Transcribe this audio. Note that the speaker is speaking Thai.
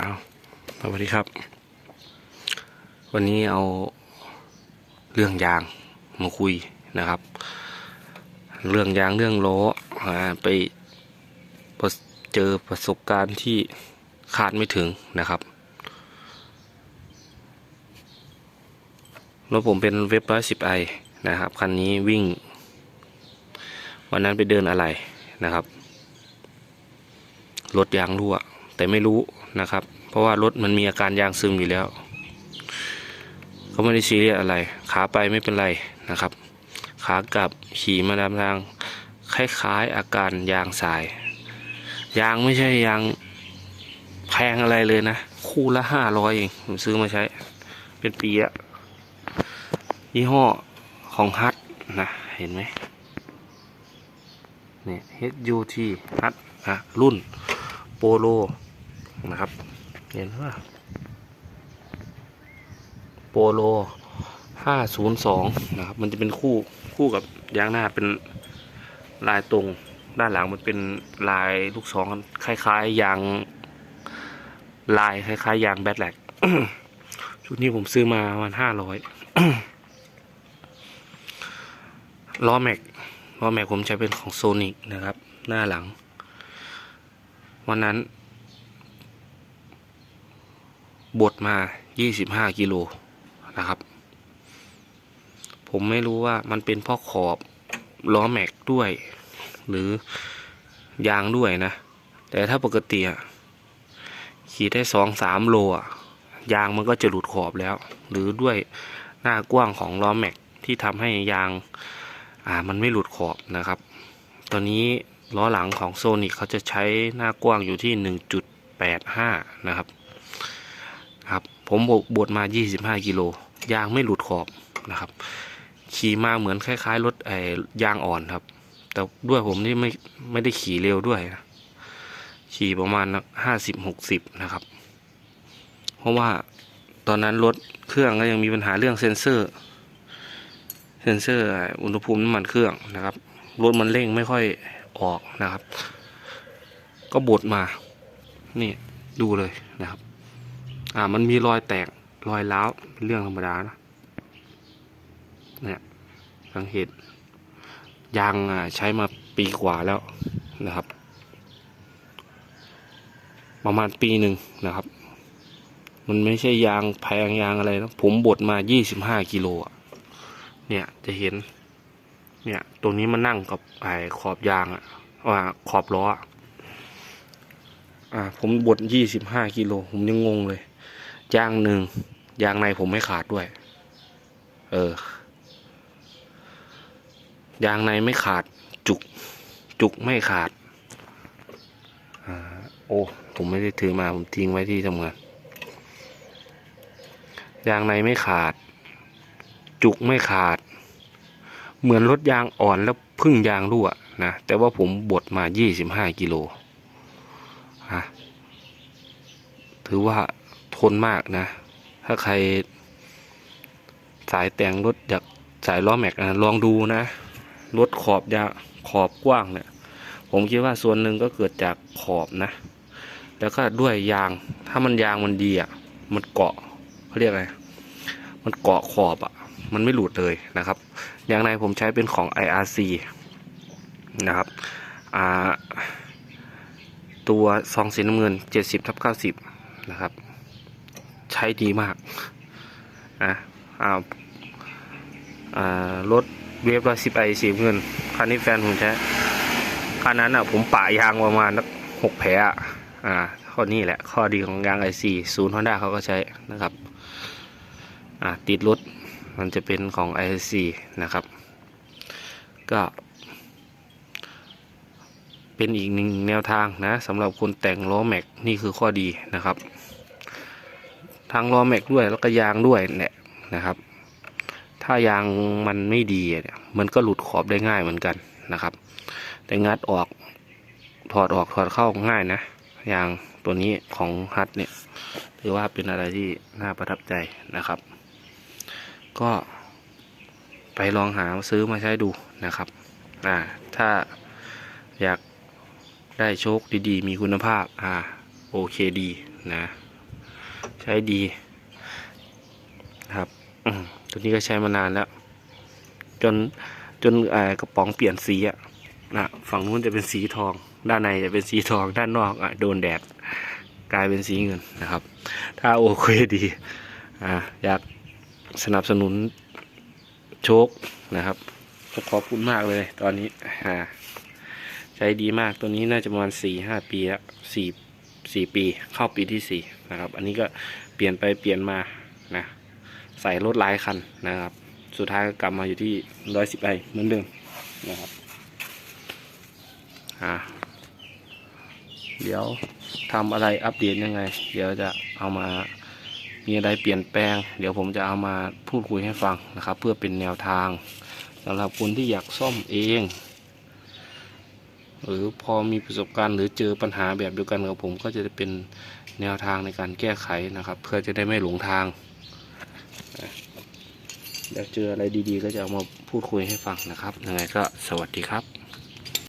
เอาสวัสดีครับ วันนี้เอาเรื่องยางมาคุยนะครับ เรื่องยางเรื่องล้อไปเจอประสบการณ์ที่คาดไม่ถึงนะครับรถผมเป็นเว็บร้อยสิบไอนะครับคันนี้วิ่ง วันนั้นไปเดินอะไรนะครับรถยางรั่ว แต่ไม่รู้นะครับ เพราะว่ารถมันมีอาการยางซึมอยู่แล้วก็ไม่ได้ซีเรียสอะไร ขาไปไม่เป็นไรนะครับ ขากลับขี่มาตามทางคล้ายๆ อาการยางสาย ยางไม่ใช่ยางแพงอะไรเลยนะ คู่ละห้าร้อยเองผมซื้อมาใช้ เป็นปีอะยี่ห้อของฮัทนะ เห็นไหมเนี่ย HUT ฮัทนะรุ่นโปโล นะครับ เห็นว่าโปโลห้าศูนย์สองนะครับ มันจะเป็นคู่คู่กับยางหน้าเป็นลายตรงด้านหลังมันเป็นลายลูกศรคล้ายๆยางลายคล้ายๆยางแบทแลกชุดนี้ผมซื้อมาวันห้าร้อยล้อแม็กล้อแม็กผมใช้เป็นของโซนิกนะครับ หน้าหลัง วันนั้น บดมา 25 กิโลนะครับ ผมไม่รู้ว่ามันเป็นเพ่อขอบล้อแม็กด้วย หรือยางด้วยนะ แต่ถ้าปกติอะขี่ได้สองสามโลอะยางมันก็จะหลุดขอบแล้ว หรือด้วยหน้ากว้างของล้อแม็กที่ทำให้ยางอ่ามันไม่หลุดขอบนะครับ ตอนนี้ล้อหลังของโซนิกเขาจะใช้หน้ากว้างอยู่ที่ 1.85 นะครับ ครับ ผมบวบวดมา 25 กิโลยางไม่หลุดขอบนะครับ ขี่มาเหมือนคล้ายๆรถไอ้ยางอ่อนครับ แต่ด้วยผมนี่ไม่ไม่ได้ขี่เร็วด้วยนะขี่ประมาณห้าสิบหกสิบนะครับ เพราะว่าตอนนั้นรถเครื่องก็ยังมีปัญหาเรื่องเซ็นเซอร์ เซ็นเซอร์อุณหภูมิน้ำมันเครื่องนะครับรถมันเร่งไม่ค่อยออกนะครับ ก็บดมา นี่ดูเลยนะครับ อ่า มันมีรอยแตกรอยร้าวเป็นเรื่องธรรมดานะเนี่ยสังเกตยางอะใช้มาปีกว่าแล้วนะครับ ประมาณปีหนึ่งนะครับ มันไม่ใช่ยางแพงยางอะไรนะผมบดมา25กิโลอะเนี่ยจะเห็น เนี่ยตรงนี้มันนั่งกับไอ้ขอบยางอ่าขอบล้ออะอ่าผมบดยี่สิบห้ากิโลผมยังงงเลย ยางหนึ่งยางในผมไม่ขาดด้วย เออยางในไม่ขาดจุก จุกไม่ขาดอโอ้ผมไม่ได้ถือมาผมทิ้งไว้ที่ทำงานยางในไม่ขาด จุกไม่ขาด เหมือนรถยางอ่อนแล้วพึ่งยางรั่วนะแต่ว่าผมบดมา 25 กิโลฮะถือว่า ทนมากนะ ถ้าใคร สายแต่งรถอยากสายล้อแม็กนะลองดูนะรถขอบยาขอบกว้างเนี่ย ผมคิดว่าส่วนหนึ่งก็เกิดจากขอบนะ แล้วก็ด้วยยางถ้ามันยางมันดีอะ มันเกาะเขาเรียกอะไรมันเกาะขอบอะ มันไม่หลุดเลยนะครับยางในผมใช้เป็นของ IRC นะครับตัวซองสีน้ำเงิน 70ทับ90 นะครับ ช้ดีมากอะอ่าอรถเวฟร้อยสิบไอสีเงินคันนี้แฟนผมใช้คันนั้นอะผมปะยางประมาณนักหกแผลอะอ่าข้อนี้แหละข้อดีของยางไอซีศูนย์ฮอนด้าเขาก็ใช้นะครับอ่าติดรถมันจะเป็นของ IC นะครับ ก็เป็นอีกหนึ่งแนวทางนะสำหรับคนแต่งล้อแม็กนี่คือข้อดีนะครับ ทั้งล้อแม็กด้วยแล้วก็ยางด้วยเนี่ยนะครับ ถ้ายางมันไม่ดีเนี่ยมันก็หลุดขอบได้ง่ายเหมือนกันนะครับ แต่งัดออกถอดออกถอดเข้าง่ายนะยางตัวนี้ของฮัทเนี่ยถือว่าเป็นอะไรที่น่าประทับใจนะครับ ก็ไปลองหาซื้อมาใช้ดูนะครับอ่าถ้าอยากได้โชคดีๆ มีคุณภาพอ่าโอเคดีนะ ใช้ดีครับตัวนี้ก็ใช้มานานแล้ว จนจนกระป๋องเปลี่ยนสีอะนะฝั่งนู้นจะเป็นสีทอง ด้านในจะเป็นสีทอง ด้านนอกอะโดนแดดกลายเป็นสีเงินนะครับ ถ้าโอเคดีอ่าอยากสนับสนุนโชคนะครับก็ขอบคุณมากเลยตอนนี้อ่าใช้ดีมากตัวนี้น่าจะประมาณสี่ห้าปีแล้วสี่ สี่ปีเข้าปีที่สี่นะครับ อันนี้ก็เปลี่ยนไปเปลี่ยนมานะใส่รถหลายคันนะครับ สุดท้ายก็กลับมาอยู่ที่ร้อยสิบไอเหมือนเดิมนะครับอ่าเดี๋ยวทำอะไรอัปเดตยังไง เดี๋ยวจะเอามามีอะไรเปลี่ยนแปลง เดี๋ยวผมจะเอามาพูดคุยให้ฟังนะครับ เพื่อเป็นแนวทางสำหรับคนที่อยากซ่อมเอง หรือพอมีประสบการณ์หรือเจอปัญหาแบบเดียวกันกับผมก็จะเป็นแนวทางในการแก้ไขนะครับ เพื่อจะได้ไม่หลงทางเดี๋ยวเจออะไรดีๆ ก็จะเอามาพูดคุยให้ฟังนะครับยังไงก็สวัสดีครับ